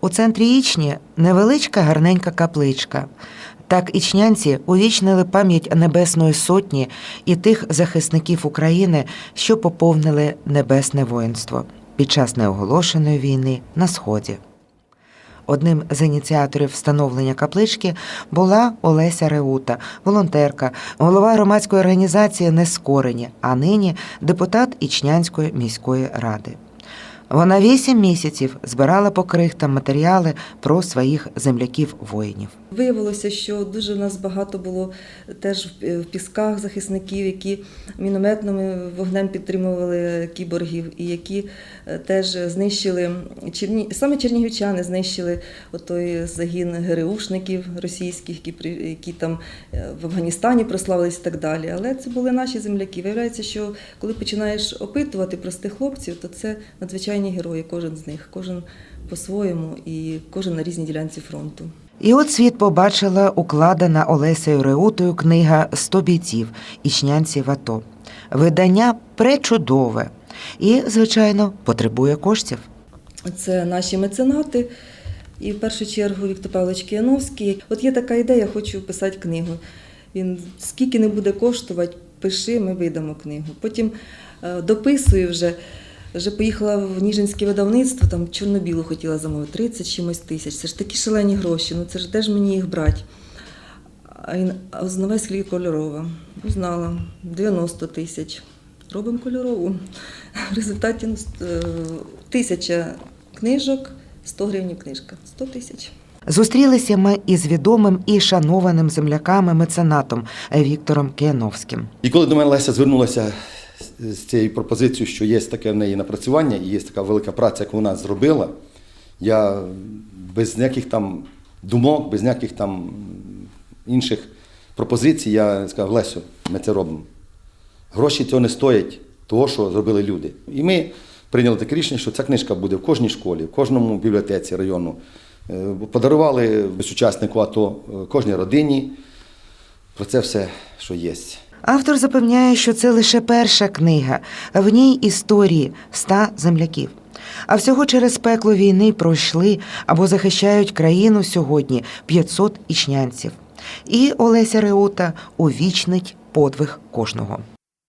У центрі Ічні невеличка гарненька капличка. Так ічнянці увічнили пам'ять Небесної Сотні і тих захисників України, що поповнили небесне воїнство під час неоголошеної війни на Сході. Одним з ініціаторів встановлення каплички була Олеся Реута, волонтерка, голова громадської організації Нескорені, а нині депутат Ічнянської міської ради. Вона вісім місяців збирала по крихтам матеріали про своїх земляків-воїнів. Виявилося, що дуже в нас багато було теж в пісках захисників, які мінометним вогнем підтримували кіборгів, і які е, теж знищили Черні... саме чернігівчани знищили отой загін ГРУшників російських, які, при- які там е, в Афганістані прославились і так далі. Але це були наші земляки. Виявляється, що коли починаєш опитувати простих хлопців, то це надзвичайні герої, кожен з них, кожен по-своєму і кожен на різній ділянці фронту. І от світ побачила укладена Олесею Реутою книга «100 бійців ічнянців АТО. Видання пречудове і, звичайно, потребує коштів. Це наші меценати. І в першу чергу Віктор Павлович Кияновський. От є така ідея, хочу писати книгу. Він скільки не буде коштувати, пиши, ми видамо книгу. Потім е, дописую вже. Вже поїхала в Ніжинське видавництво, там чорно-білу хотіла замовити 30 чимось тисяч. Це ж такі шалені гроші. Ну це ж де ж мені їх брати? А узнавай, скільки кольорова. Узнала 90 тисяч. Робимо кольорову. В результаті ну, е, тисяча книжок, 100 гривень книжка. 100 тисяч. Зустрілися ми із відомим і шанованим земляками меценатом Віктором Кияновським. І коли до мене Леся звернулася з- цією пропозицією, що є таке в неї напрацювання і є така велика праця, яку вона зробила, я без ніяких там думок, без ніяких там інших пропозицій, я сказав, Лесю, ми це робимо. Гроші цього не стоять того, що зробили люди. І ми прийняли таке рішення, що ця книжка буде в кожній школі, в кожному бібліотеці району. Е, Подарували учаснику АТО е, кожній родині. Про це все, що є. Автор запевняє, що це лише перша книга, в ній історії ста земляків. А всього через пекло війни пройшли або захищають країну сьогодні 500 ічнянців. І Олеся Реута увічнить подвиг кожного.